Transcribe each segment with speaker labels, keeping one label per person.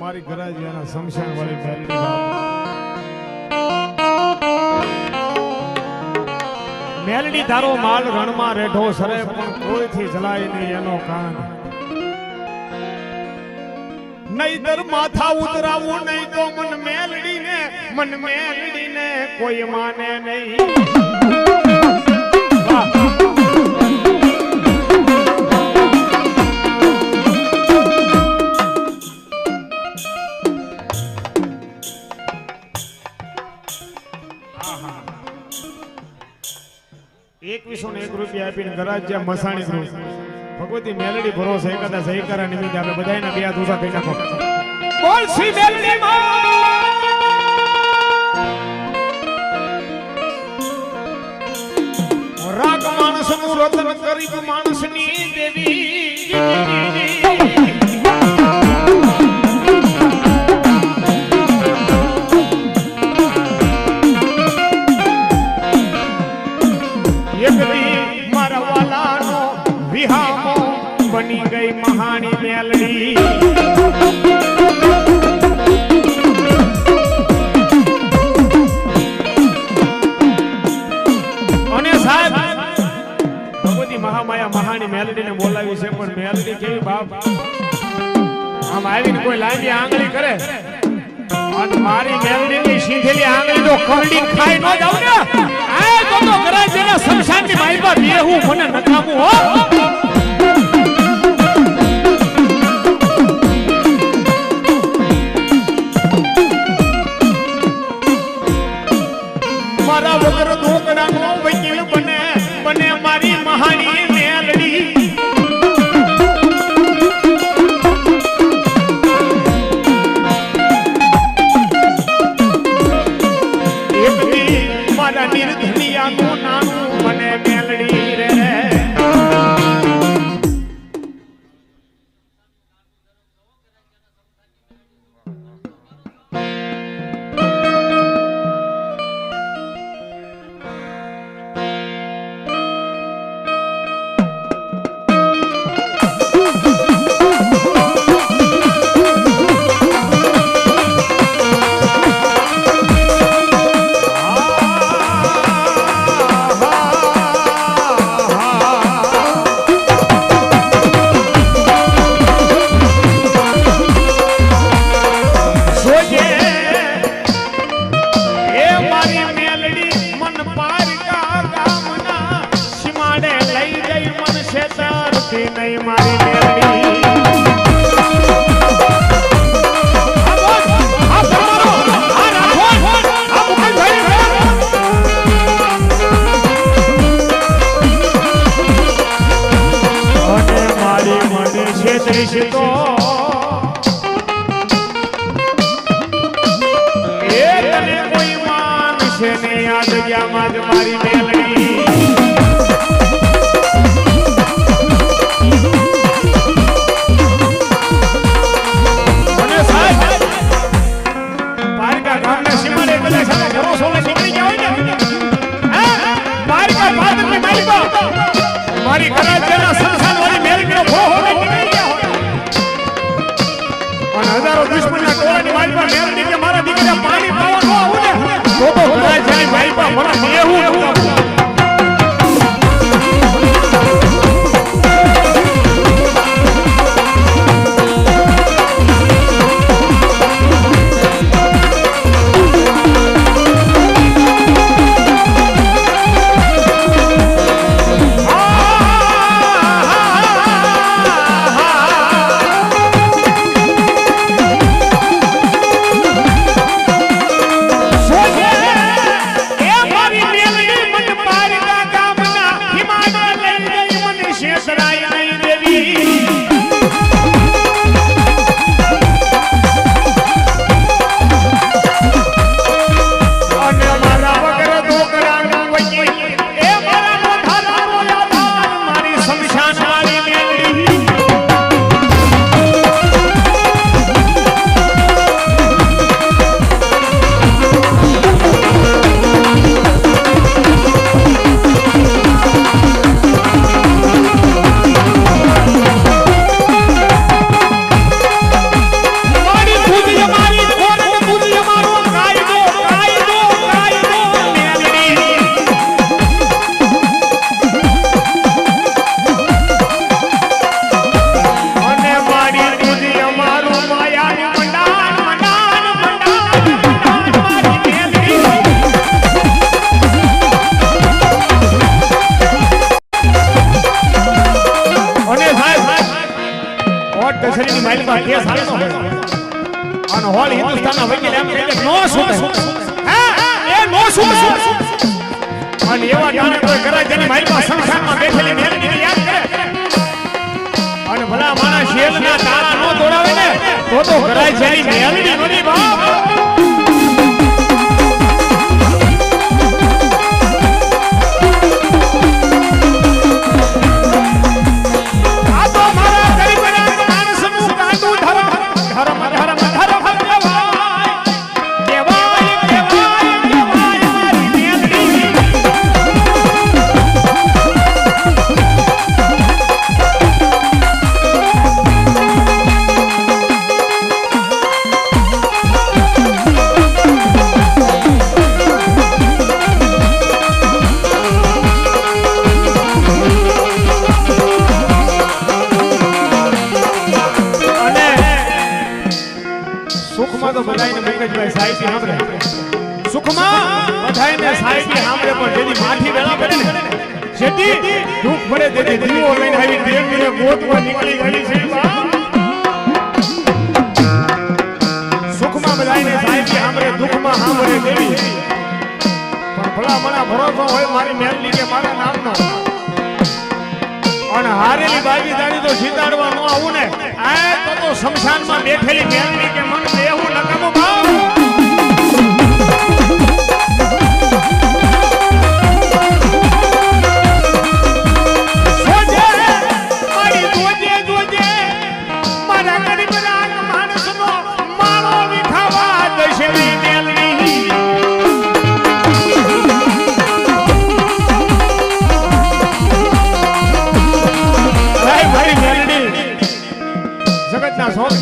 Speaker 1: મારી ઘરાજી એના શમશાન વાળી મેલડી મેલડી તારો માલ રણમાં રેઠો સરે, પણ કોઈથી જલાય નહીં એનો કાન. નહીતર માથા ઉતરાવું નહીં તો મન મેલડીને મન મેલડીને કોઈ માને નહીં. જ્યાં મસાણી ગૃહ ભગવતી મેલડી ભરોસે એકાદા સહીકારા નિમિત્તે આપણે બધાયના બે હાથ ઊંચા થઈ નાખો. બોલ શ્રી મેલડી માં બની ગઈ મહાણી મેલડી. અને સાહેબ ભગવતી મહામાયા મહાણી મેલડીને બોલાવી છે, પણ મેલડી કેવી બાપ? આમ આવીને કોઈ લાંબી આંગળી કરે? અને મારી મેલડીની સીધેલી આંગળી તો ખરડી ખાઈ ન જાવ ને. મારી મેલડી મન પારકા ગામના. સીમાડે લઈ ગઈ મન શેતરથી નહીં મારી મેલડી. આ માઇલમાં કેસ હાલતો હોય અને હોલ હિન્દુસ્તાનના વકીલ એમ કહે કે નો છૂટે હા? એ નો છૂટે અને એવા ટાણે કોઈ કરાય તેની માઇલમાં સંસારમાં બેઠેલી મેલડીને યાદ કરે. અને ભલા માણા શેરના તારા નો તોડાવે ને, તો તો કરાય છે એની મેલડી નોની બાપ. સુખમાં તો બધાયને મુકેશભાઈ સાહેબી સાંભળે. સુખમાં બધાયને સાહેબી સાંભળે પણ જેની માઠી વેળા પડે ને જેથી દુઃખ પડે તેથી દીવો લઈને આવી દેવીને ગોતવા નીકળી ગઈ છે. બા. સુખમાં બધાયને સાહેબી સાંભળે દુઃખમાં સાંભળે દેવી પણ ભલા મણા ભરોસો હોય મારી મેલની કે મારા નામનો. અને હારેલી બાજીદારી તો જીતાડવા ન આવું ને. આ તો શમશાનમાં બેઠેલી મેલની કે મન દેવું નકામું ભાવ.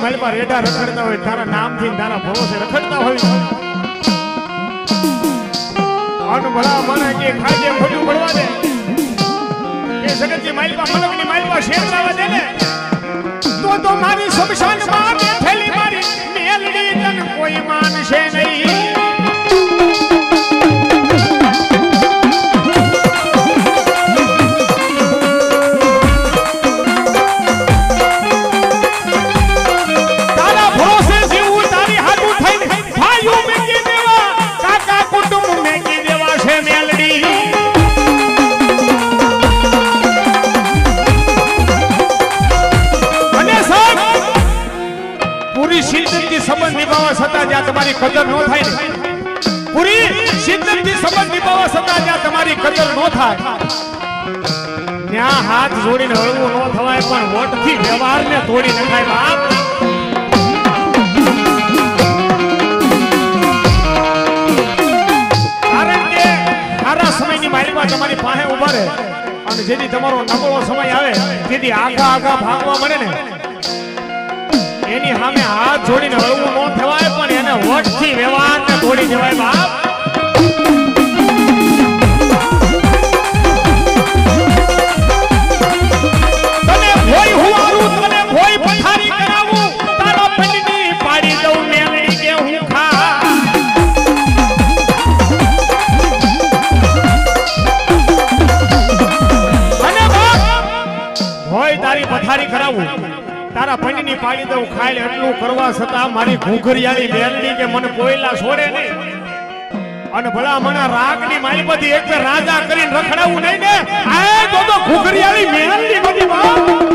Speaker 1: જગતના મહેલમાં રેડા રખડતા હોય, તારા નામથી ને તારા ભરોસે રખડતા હોય. અન ભલા મને કે ખાજે ખોટું પડવા દે. કે જગતની માલપા મલકની શેર શેરલાવા દે ને. તો તો મારી શમશાનમાં તમારી કદર ન થાય પૂરી શિદ્દતથી સંબંધ નિભાવવા છતાં ત્યાં તમારી કદર ન થાય. ત્યાં હાથ જોડીને હળવું ન થવાય, પણ વોટથી વ્યવહારને તોડી નખાય બાપ. તમારી પાસે ઊભા રહે અને જેથી તમારો નબળો સમય આવે, તેથી આખા આખા ભાગવા મળે ને. એની સામે હાથ જોડીને હળવું ન થવાય પણ એને વટથી વ્યવહારને તોડી દેવાય બાપ. ઘૂઘરિયાળી બેલડી કે મને કોયલા છોડે નહીં. અને ભલા મને રાગની માલપતિ એક રાજા કરીને રખડાવું નહીં ને? આ તો ઘૂઘરિયાળી મેલડી બધી વાત.